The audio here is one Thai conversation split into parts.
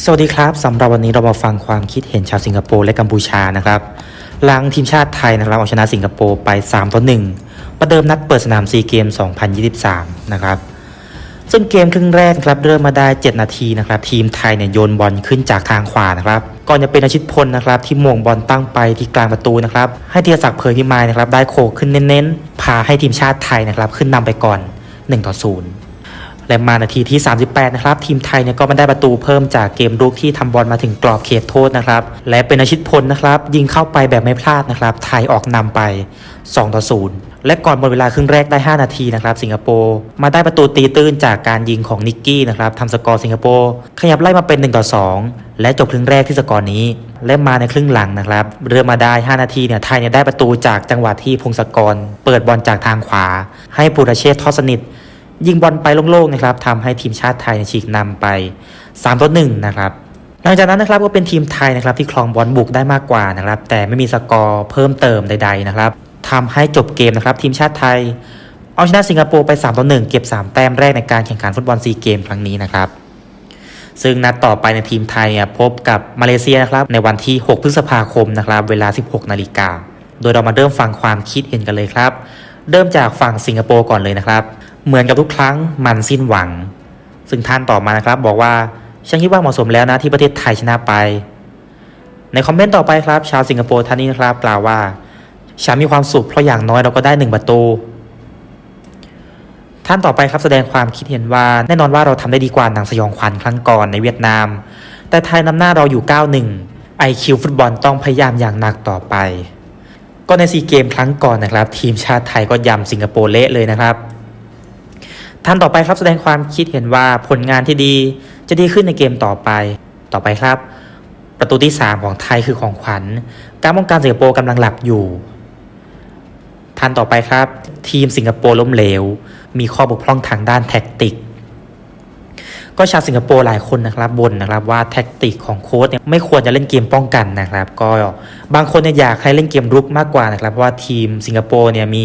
สวัสดีครับสำหรับวันนี้เรามาฟังความคิดเห็นชาวสิงคโปร์และกัมพูชานะครับหลังทีมชาติไทยนะครับเอาชนะสิงคโปร์ไป3ต่อ1ประเดิมนัดเปิดสนามซีเกม 2023 นะครับ ซึ่งเกมครึ่งแรกครับเริ่มมาได้ 7 นาทีนะครับ ทีมไทยเนี่ยโยนบอลขึ้นจากทางขวานะครับ ก่อนจะเป็นอาชิตพลนะครับ ที่ม่งบอลตั้งไปที่กลางประตูนะครับ ให้ธีรศักดิ์เผยพิมายนะครับ ได้โขกขึ้นเน้นๆพาให้ทีมชาติไทยนะครับ ขึ้นนำไปก่อน1ต่อ0 และมานาทีที่ 38 นะครับ ทีมไทยเนี่ยก็มาได้ประตูเพิ่มจากเกมรุกที่ทำบอลมาถึงกรอบเขตโทษนะครับ และเป็นอาชิตพลนะครับ ยิงเข้าไปแบบไม่พลาดนะครับ ไทยออกนำไป 2 ต่อ 0 และก่อนหมดเวลาครึ่งแรกได้ 5 นาทีนะครับ สิงคโปร์มาได้ประตูตีตื้นจากการยิงของนิกกี้นะครับทำสกอร์สิงคโปร์ขยับไล่มาเป็น 1 ต่อ 2 และจบครึ่งแรกที่สกอร์นี้และมาในครึ่งหลังนะครับเริ่มมาได้ 5 นาทีเนี่ยไทยเนี่ยได้ประตูจากจังหวะที่พงศกร เปิดบอลจากทางขวา ให้ปุรเชษทอดสนิท ยิงบอลไปโล่งๆนะครับทำให้ทีมชาติไทยฉีกนำไป3ต่อ1นะครับหลังจากนั้นนะครับก็เป็นทีมไทยนะครับที่ครองบอลบุกได้มากกว่านะครับ แต่ไม่มีสกอร์เพิ่มเติมใด ๆนะครับทำให้จบเกมนะครับ ทีมชาติไทย เอาชนะสิงคโปร์ไป3ต่อ1เก็บ 3 แต้มแรกในการแข่งขันฟุตบอลซีเกมครั้งนี้นะครับ ซึ่งนัดต่อไปในทีมไทยเนี่ยพบกับมาเลเซียนะครับ ในวันที่ 6 พฤษภาคมนะครับ เวลา 16 นาฬิกาโดยเรามาเริ่มฟังความคิดเห็นกันเลยครับ เริ่มจากฝั่งสิงคโปร์ก่อนเลยนะครับ เหมือนกับทุกครั้งมันสิ้นหวัง ซึ่งท่านตอบมานะครับบอกว่าฉันคิดว่าเหมาะสมแล้วนะที่ประเทศไทยชนะไป ในคอมเมนต์ต่อไปครับ ชาวสิงคโปร์ท่านนี้นะครับกล่าวว่าฉันมีความสุขเพราะอย่างน้อยเราก็ได้หนึ่งประตู ท่านต่อไปครับแสดงความคิดเห็นว่าแน่นอนว่าเราทำได้ดีกว่าหนังสยองขวัญครั้งก่อนในเวียดนาม แต่ไทยนำหน้าเราอยู่9-1 IQ ฟุตบอลต้องพยายามอย่างหนักต่อไป ก็ในซีเกมครั้งก่อนนะครับ ทีมชาติไทยก็ยำสิงคโปร์เละเลยนะครับ ท่านต่อไปครับแสดงความคิดเห็นว่าผลงานที่ดีจะดีขึ้นในเกมต่อไป ต่อไปครับ ประตูที่ 3 ของไทยคือของขวัญ การป้องกันสิงคโปร์กำลังหลับอยู่ ท่านต่อไปครับ ทีมสิงคโปร์ล้มเหลว มีข้อบกพร่องทางด้านแท็กติก ก็ชาวสิงคโปร์หลายคนนะครับบ่นนะครับว่าแท็กติกของโค้ชเนี่ยไม่ควรจะเล่นเกมป้องกันนะครับ ก็บางคนเนี่ยอยากให้เล่นเกมรุกมากกว่านะครับเพราะว่าทีมสิงคโปร์เนี่ยมี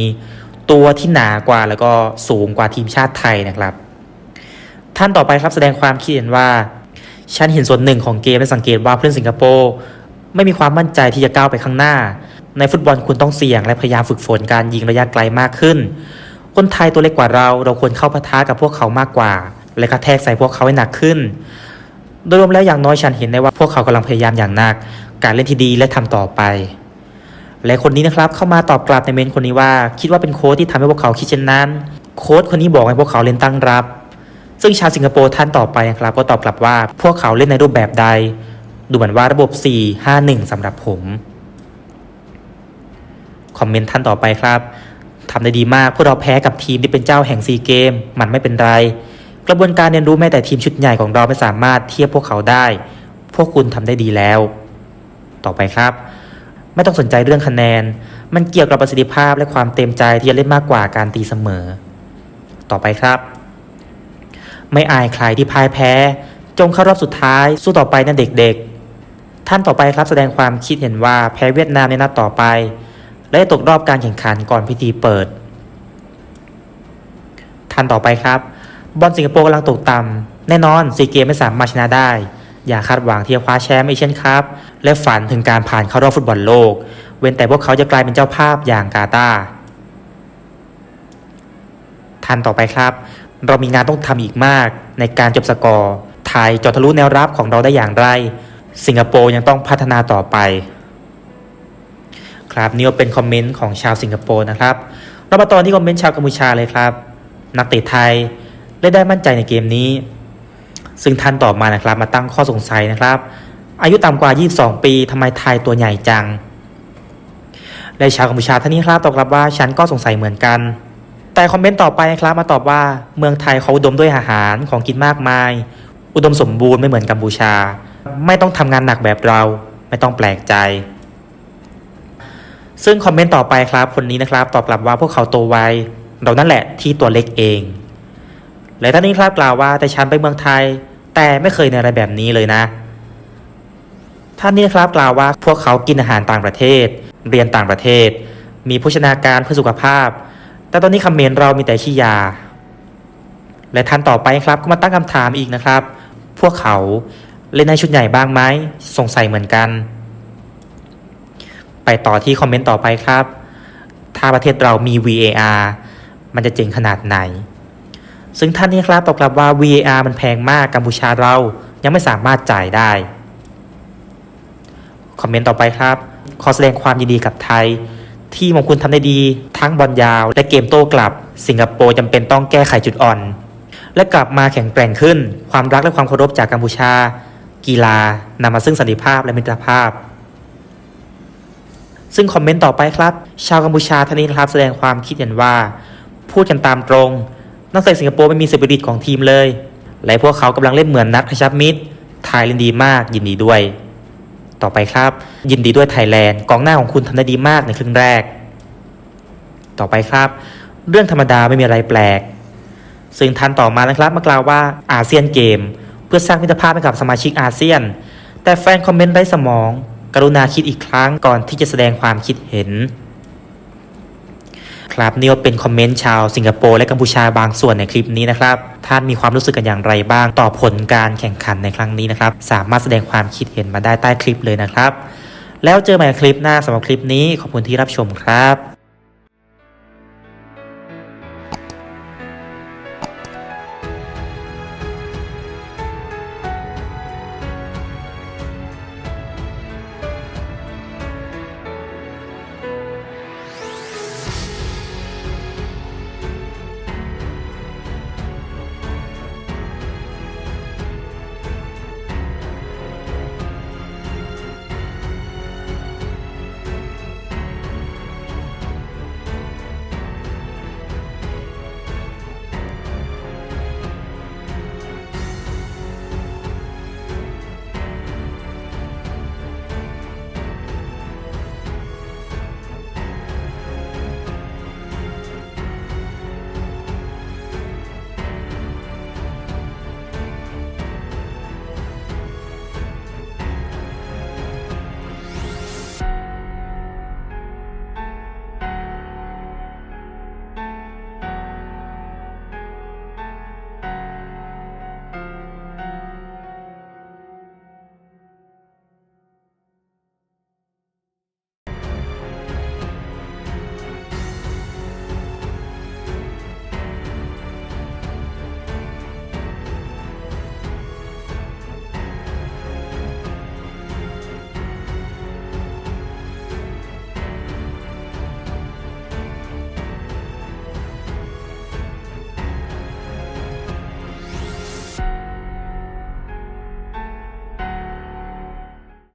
ตัวที่หนากว่าแล้วก็สูงกว่าทีมชาติไทยนะครับ ท่านต่อไปครับแสดงความคิดเห็นว่าฉันเห็นส่วนหนึ่งของเกมและสังเกตว่าผู้เล่นสิงคโปร์ไม่มีความมั่นใจที่จะก้าวไปข้างหน้า ในฟุตบอลคุณต้องเสี่ยงและพยายามฝึกฝนการยิงระยะไกลมากขึ้น คนไทยตัวเล็กกว่าเราเราควรเข้าปะทะกับพวกเขามากกว่า และกระแทกใส่พวกเขาให้หนักขึ้น โดยรวมแล้วอย่างน้อยฉันเห็นได้ว่าพวกเขากำลังพยายามอย่างหนัก การเล่นที่ดีและทำต่อไป และคนนี้นะครับเข้ามาตอบกลับในเมนคนนี้ว่า คิดว่าเป็นโค้ชที่ทำให้พวกเขาคิดเช่นนั้น โค้ชคนนี้บอกให้พวกเขาเล่นตั้งรับ ซึ่งชาวสิงคโปร์ท่านต่อไปนะครับ ก็ตอบกลับว่าพวกเขาเล่นในรูปแบบใด ดูเหมือนว่าระบบ 4-5-1สำหรับผมคอมเมนต์ท่านต่อไปครับทำได้ดีมากพวกเราแพ้กับทีมที่เป็นเจ้าแห่งซีเกม มันไม่เป็นไร กระบวนการเรียนรู้แม้แต่ทีมชุดใหญ่ของเราไม่สามารถเทียบพวกเขาได้ พวกคุณทำได้ดีแล้ว ต่อไปครับ ไม่ต้องสนใจเรื่องคะแนน มันเกี่ยวกับประสิทธิภาพและความเต็มใจที่จะเล่นมากกว่าการตีเสมอ ต่อไปครับ ไม่อายใครที่พ่ายแพ้ จงเข้ารอบสุดท้าย สู้ต่อไปนะเด็กๆ ท่านต่อไปครับแสดงความคิดเห็นว่าแพ้เวียดนามในนัดต่อไป และตกรอบการแข่งขันก่อนพิธีเปิด ท่านต่อไปครับ บอลสิงคโปร์กำลังตกต่ำแน่นอนซีเกมไม่สามารถชนะได้ อย่าคาดหวังที่จะคว้าแชมป์เอเชียนคัพและฝันถึงการผ่านเข้ารอบฟุตบอลโลก เว้นแต่พวกเขาจะกลายเป็นเจ้าภาพอย่างกาตาร์ท่านต่อไปครับ เรามีงานต้องทำอีกมากในการจบสกอร์ไทยจอทะลุแนวรับของเราได้อย่างไร สิงคโปร์ยังต้องพัฒนาต่อไป ครับนี่ก็เป็นคอมเมนต์ของชาวสิงคโปร์นะครับ เรามาต่อที่คอมเมนต์ชาวกัมพูชาเลยครับ นักเตะไทยได้ได้มั่นใจในเกมนี้ ซึ่งท่านต่อมานะครับมาตั้งข้อสงสัยนะครับ อายุต่ำกว่า 22 ปีทำไมไทยตัวใหญ่จังและชาวกัมพูชาท่านนี้ครับตอบกลับว่าฉันก็สงสัยเหมือนกัน แต่คอมเมนต์ต่อไปนะครับมาตอบว่าเมืองไทยเขาอุดมด้วยอาหารของกินมากมาย อุดมสมบูรณ์ไม่เหมือนกัมพูชา ไม่ต้องทำงานหนักแบบเราไม่ต้องแปลกใจ ซึ่งคอมเมนต์ต่อไปครับคนนี้นะครับ ตอบกลับว่าพวกเขาโตไวเรานั่นแหละที่ตัวเล็กเอง และท่านนี้ครับกล่าวว่าแต่ฉันไปเมืองไทย แต่ไม่เคยในอะไรแบบนี้เลยนะ ท่านนี้นะครับกล่าวว่าพวกเขากินอาหารต่างประเทศ เรียนต่างประเทศ มีโภชนาการเพื่อสุขภาพ แต่ตอนนี้คำเมนเรามีแต่ขี้ยา และท่านต่อไปครับก็มาตั้งคำถามอีกนะครับ พวกเขาเล่นในชุดใหญ่บ้างไหมสงสัยเหมือนกัน ไปต่อที่คอมเมนต์ต่อไปครับ ถ้าประเทศเรามี VAR มันจะเจ๋งขนาดไหน ซึ่งท่านนี้ครับตอบกลับว่า VAR มันแพงมากกัมพูชาเรายังไม่สามารถจ่ายได้ คอมเมนต์ต่อไปครับ ขอแสดงความยินดีกับไทย ที่มงคุณทำได้ดี ทั้งบอลยาว และเกมโต้กลับ สิงคโปร์จำเป็นต้องแก้ไขจุดอ่อน และกลับมาแข็งแกร่งขึ้น ความรักและความเคารพจากกัมพูชา กีฬานำมาซึ่งสันติภาพและมิตรภาพซึ่งคอมเมนต์ต่อไปครับ ชาวกัมพูชาท่านนี้นะครับแสดงความคิดเห็นว่า พูดกันตามตรง นักเตะสิงคโปร์ไม่มีสปิริตของทีมเลย และพวกเขากำลังเล่นเหมือนนัดกระชับมิตรไทยเล่นดีมากยินดีด้วย ต่อไปครับ ยินดีด้วยไทยแลนด์กองหน้าของคุณทำได้ดีมากในครึ่งแรก ต่อไปครับ เรื่องธรรมดาไม่มีอะไรแปลก ซึ่งทันต่อมานะครับมากล่าวว่าอาเซียนเกม เพื่อสร้างมิตรภาพให้กับสมาชิกอาเซียน แต่แฟนคอมเมนต์ไร้สมอง กรุณาคิดอีกครั้งก่อนที่จะแสดงความคิดเห็น ครับนี่ก็เป็นคอมเมนต์ชาวสิงคโปร์และกัมพูชาบางส่วนในคลิปนี้นะครับ ท่านมีความรู้สึกกันอย่างไรบ้าง ต่อผลการแข่งขันในครั้งนี้นะครับ สามารถแสดงความคิดเห็นมาได้ใต้คลิปเลยนะครับ แล้วเจอใหม่คลิปหน้าสำหรับคลิปนี้ขอบคุณที่รับชมครับ